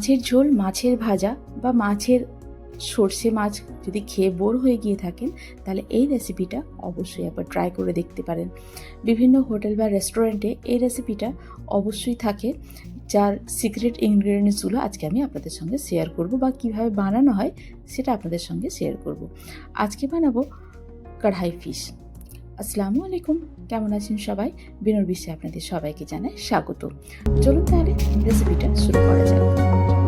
মাছের ঝোল, মাছের ভাজা বা মাছের সর্ষে মাছ যদি খেয়ে বোর হয়ে গিয়ে থাকেন, তাহলে এই রেসিপিটা অবশ্যই একবার ট্রাই করে দেখতে পারেন। বিভিন্ন হোটেল বা রেস্টুরেন্টে এই রেসিপিটা অবশ্যই থাকে। যার সিক্রেট ইনগ্রিডিয়েন্টসগুলো আজকে আমি আপনাদের সঙ্গে শেয়ার করব বা কীভাবে বানানো হয়, সেটা আপনাদের সঙ্গে শেয়ার করব। আজকে বানাবো কড়াই ফিশ আসসালামু আলাইকুম। কেমন আছেন সবাই? বিনোর বিশ্বে আপনাদের সবাইকে জানাই স্বাগত। চলুন তাহলে রেসিপিটা শুরু করা যাক।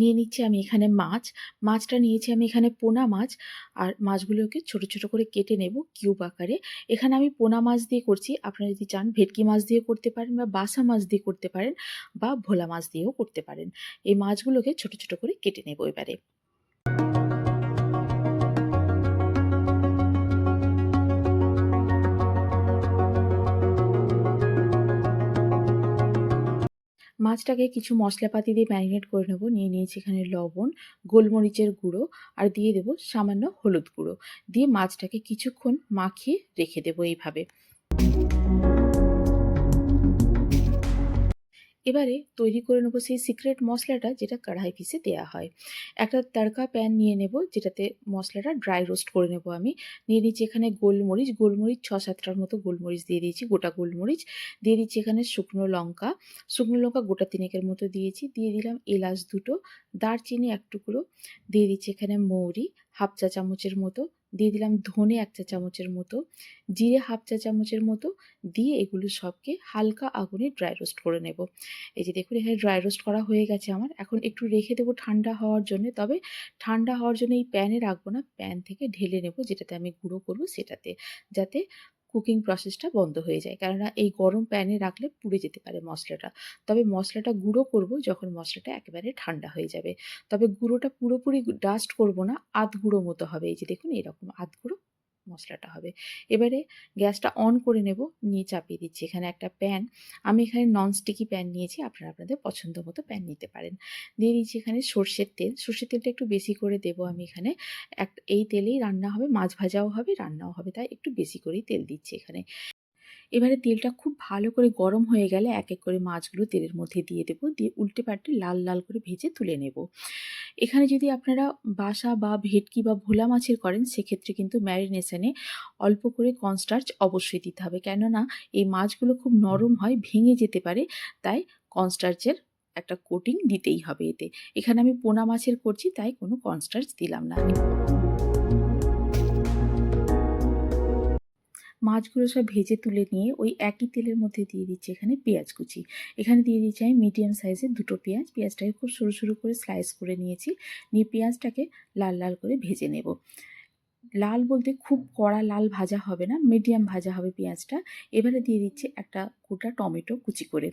নিয়ে নিচ্ছি আমি এখানে মাছ। মাছটা নিয়েছি আমি এখানে পোনা মাছ। আর মাছগুলোকে ছোট ছোট করে কেটে নেব কিউব আকারে। এখানে আমি পোনা মাছ দিয়ে করছি। আপনারা যদি চান ভেটকি মাছ দিয়ে করতে পারেন বা বাসা মাছ দিয়ে করতে পারেন বা ভোলা মাছ দিয়েও করতে পারেন। এই মাছগুলোকে ছোট ছোট করে কেটে নেব এবারে। মাছটাকে কিছু মশলাপাতি দিয়ে ম্যারিনেট করে নেব। নিয়ে নিয়েছি এখানে লবণ, গোলমরিচের গুঁড়ো আর দিয়ে দেবো সামান্য হলুদ গুঁড়ো। দিয়ে মাছটাকে কিছুক্ষণ মাখিয়ে রেখে দেবো এইভাবে। এবারে তৈরি করে নেব সেই সিক্রেট মশলাটা যেটা কড়াই পিসে দেওয়া হয়। একটা তড়কা প্যান নিয়ে নেব, যেটাতে মশলাটা ড্রাই রোস্ট করে নেব আমি। নিয়ে নিচ্ছি এখানে গোলমরিচ গোলমরিচ ছ সাতটার মতো গোলমরিচ দিয়ে দিয়েছি, গোটা গোলমরিচ। দিয়ে দিচ্ছি এখানে শুকনো লঙ্কা। শুকনো লঙ্কা গোটা তিনেকের মতো দিয়েছি, দিয়ে দিলাম এলাচ দুটো, দারচিনি এক টুকরো দিয়ে দিচ্ছি এখানে মৌরি, হাফ চা চামচের মতো। দিয়ে দিলাম ধনে এক চা চামচের মতো, জিরে হাফ চা চামচের মতো, দিয়ে এগুলো সবকে হালকা আগুনে ড্রাই রোস্ট করে নেব। এই যে দেখুন, এখানে ড্রাই রোস্ট করা হয়ে গেছে আমার। এখন একটু রেখে দেবো ঠান্ডা হওয়ার জন্য, তবে ঠান্ডা হওয়ার জন্য এই প্যানে রাখব না, প্যান থেকে ঢেলে নেব, যেটাতে আমি গুঁড়ো করব সেটাতে, যাতে কুকিং প্রসেসটা বন্ধ হয়ে যায়। কেননা এই গরম প্যানে রাখলে পুড়ে যেতে পারে মশলাটা। তবে মশলাটা গুঁড়ো করব যখন মশলাটা একেবারে ঠান্ডা হয়ে যাবে। তবে গুঁড়োটা পুরোপুরি ডাস্ট করব না, আধ গুঁড়ো মতো হবে। এই যে দেখুন, এরকম আধ গুঁড়ো মশলাটা হবে। এবারে গ্যাসটা অন করে নেব, নিয়ে চাপিয়ে দিচ্ছি। এখানে একটা প্যান আমি এখানে ননস্টিকি প্যান নিয়েছি, আপনারা আপনাদের পছন্দ মতো প্যান নিতে পারেন। দিয়ে দিচ্ছি এখানে সর্ষের তেল, সর্ষের তেলটা একটু বেশি করে দেব আমি এখানে। এক, এই তেলেই রান্না হবে, মাছ ভাজাও হবে, রান্নাও হবে, তাই একটু বেশি করেই তেল দিচ্ছি এখানে। এবারে তেলটা খুব ভালো করে গরম হয়ে গেলে এক এক করে মাছগুলো তেলের মধ্যে দিয়ে দেবো। দিয়ে উল্টে পাল্টে লাল লাল করে ভেজে তুলে নেব। এখানে যদি আপনারা বাসা বা ভেটকি বা ভোলা মাছের করেন, সেক্ষেত্রে কিন্তু ম্যারিনেশনে অল্প করে কনস্টার্চ অবশ্যই দিতে হবে। কেননা এই মাছগুলো খুব নরম হয়, ভেঙে যেতে পারে, তাই কনস্টার্চের একটা কোটিং দিতেই হবে এতে। এখানে আমি পোনা মাছের করছি, তাই কোনো কনস্টার্চ দিলাম না। মাছগুলো সব ভেজে তুলে নিয়ে ওই একই তেলের মধ্যে দিয়ে দিচ্ছি এখানে পেঁয়াজ কুচি। এখানে দিয়ে দিচ্ছি আমি মিডিয়াম সাইজের দুটো পেঁয়াজ। পেঁয়াজটাকে খুব সরু সরু করে স্লাইস করে নিয়েছি। নিয়ে পেঁয়াজটাকে লাল লাল করে ভেজে নেব। লাল বলতে খুব কড়া লাল ভাজা হবে না মিডিয়াম ভাজা হবে পেঁয়াজটা। এবারে দিয়ে দিচ্ছি একটা গোটা টমেটো কুচি করে।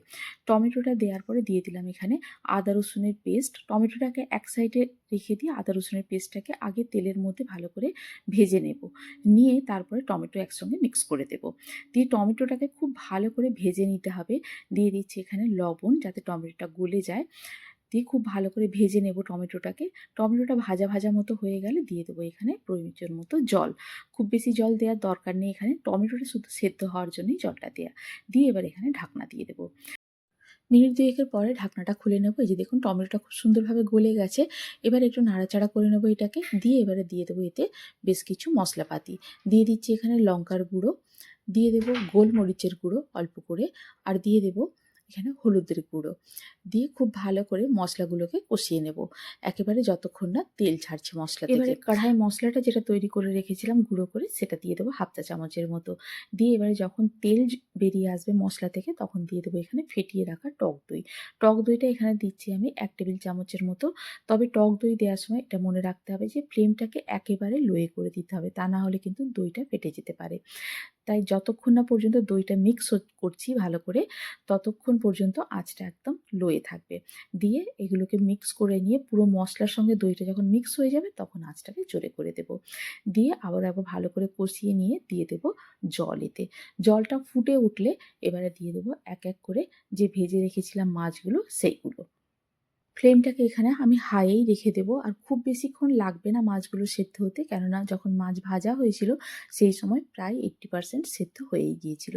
টমেটোটা দেওয়ার পরে দিয়ে দিলাম এখানে আদা রসুনের পেস্ট টমেটোটাকে এক সাইডে রেখে দিয়ে আদা রসুনের পেস্টটাকে আগে তেলের মধ্যে ভালো করে ভেজে নেব। নিয়ে তারপরে টমেটো একসঙ্গে মিক্স করে দেব। দিয়ে টমেটোটাকে খুব ভালো করে ভেজে নিতে হবে। দিয়ে দিচ্ছি এখানে লবণ যাতে টমেটোটা গলে যায়। দিয়ে খুব ভালো করে ভেজে নেব টমেটোটাকে। টমেটোটা ভাজা ভাজা মতো হয়ে গেলে দিয়ে দেবো এখানে প্রয়োজন মতো জল। খুব বেশি জল দেওয়ার দরকার নেই এখানে, টমেটোটা শুধু সেদ্ধ হওয়ার জন্যই জলটা দেওয়া দিয়ে এবার এখানে ঢাকনা দিয়ে দেবো। মিনিট দুয়েকের পরে ঢাকনাটা খুলে নেব। এই যে দেখুন টমেটোটা খুব সুন্দরভাবে গলে গেছে। এবার একটু নাড়াচাড়া করে নেব এটাকে। দিয়ে এবারে দিয়ে দেবো এতে বেশ কিছু মশলাপাতি। দিয়ে দিচ্ছি এখানে লঙ্কার গুঁড়ো। দিয়ে দেবো গোলমরিচের গুঁড়ো অল্প করে। আর দিয়ে দেবো এখানে হলুদের গুঁড়ো। দিয়ে খুব ভালো করে মশলাগুলোকে কষিয়ে নেব। একেবারে যতক্ষণ না তেল ছাড়ছে মশলা এবারে কড়াই মশলাটা যেটা তৈরি করে রেখেছিলাম গুঁড়ো করে, সেটা দিয়ে দেবো হাফ চা চামচের মতো। দিয়ে এবারে যখন তেল বেরিয়ে আসবে মশলা থেকে, তখন দিয়ে দেবো এখানে ফেটিয়ে রাখা টক দই। টক দইটা এখানে দিচ্ছি আমি এক টেবিল চামচের মতো। তবে টক দই দেওয়ার সময় এটা মনে রাখতে হবে যে, ফ্লেমটাকে একেবারে লোয়ে করে দিতে হবে, তা না হলে কিন্তু দইটা ফেটে যেতে পারে। তাই যতক্ষণ না পর্যন্ত দইটা মিক্স করছি ভালো করে, ততক্ষণ পর্যন্ত আঁচটা একদম লোয়ে থাকবে। দিয়ে এগুলোকে মিক্স করে নিয়ে পুরো মশলার সঙ্গে দইটা যখন মিক্স হয়ে যাবে তখন আঁচটাকে জোরে করে দেব। দিয়ে আবার আবার ভালো করে কষিয়ে নিয়ে দিয়ে দেব জল এতে। জলটা ফুটে উঠলে এবারে দিয়ে দেবো এক এক করে যে ভেজে রেখেছিলাম মাছগুলো সেইগুলো। ফ্লেমটাকে এখানে আমি হাইয়েই রেখে দেবো আর খুব বেশিক্ষণ লাগবে না মাছগুলো সেদ্ধ হতে কেননা যখন মাছ ভাজা হয়েছিল সেই সময় প্রায় এইট্টি পারসেন্ট সেদ্ধ হয়েই গিয়েছিল।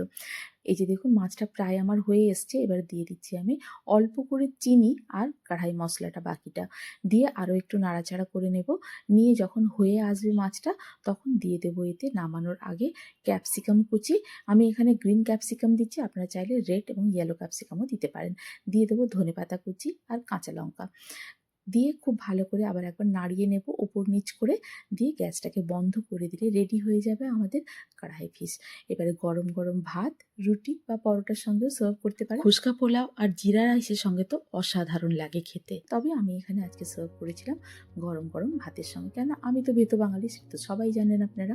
এই যে দেখুন, মাছটা প্রায় আমার হয়ে এসছে। এবার দিয়ে দিচ্ছি আমি অল্প করে চিনি আর কড়াই মশলাটা বাকিটা। দিয়ে আরও একটু নাড়াচাড়া করে নেব। নিয়ে যখন হয়ে আসবে মাছটা, তখন দিয়ে দেবো এতে নামানোর আগে ক্যাপসিকাম কুচি। আমি এখানে গ্রিন ক্যাপসিকাম দিচ্ছি। আপনারা চাইলে রেড এবং ইয়েলো ক্যাপসিকামও দিতে পারেন। দিয়ে দেবো ধনেপাতা কুচি আর কাঁচা লঙ্কা। দিয়ে খুব ভালো করে আবার একবার নাড়িয়ে নেব ওপর নিচ করে দিয়ে গ্যাসটাকে বন্ধ করে দিলে রেডি হয়ে যাবে আমাদের কড়াই ফিশ এবারে গরম গরম ভাত রুটি বা পরোটার সঙ্গেও সার্ভ করতে পারে ফুচকা পোলাও আর জিরা রাইসের সঙ্গে তো অসাধারণ লাগে খেতে। তবে আমি এখানে আজকে সার্ভ করেছিলাম গরম গরম ভাতের সঙ্গে। কেন? আমি তো ভেতো বাঙালি সে তো সবাই জানেন আপনারা।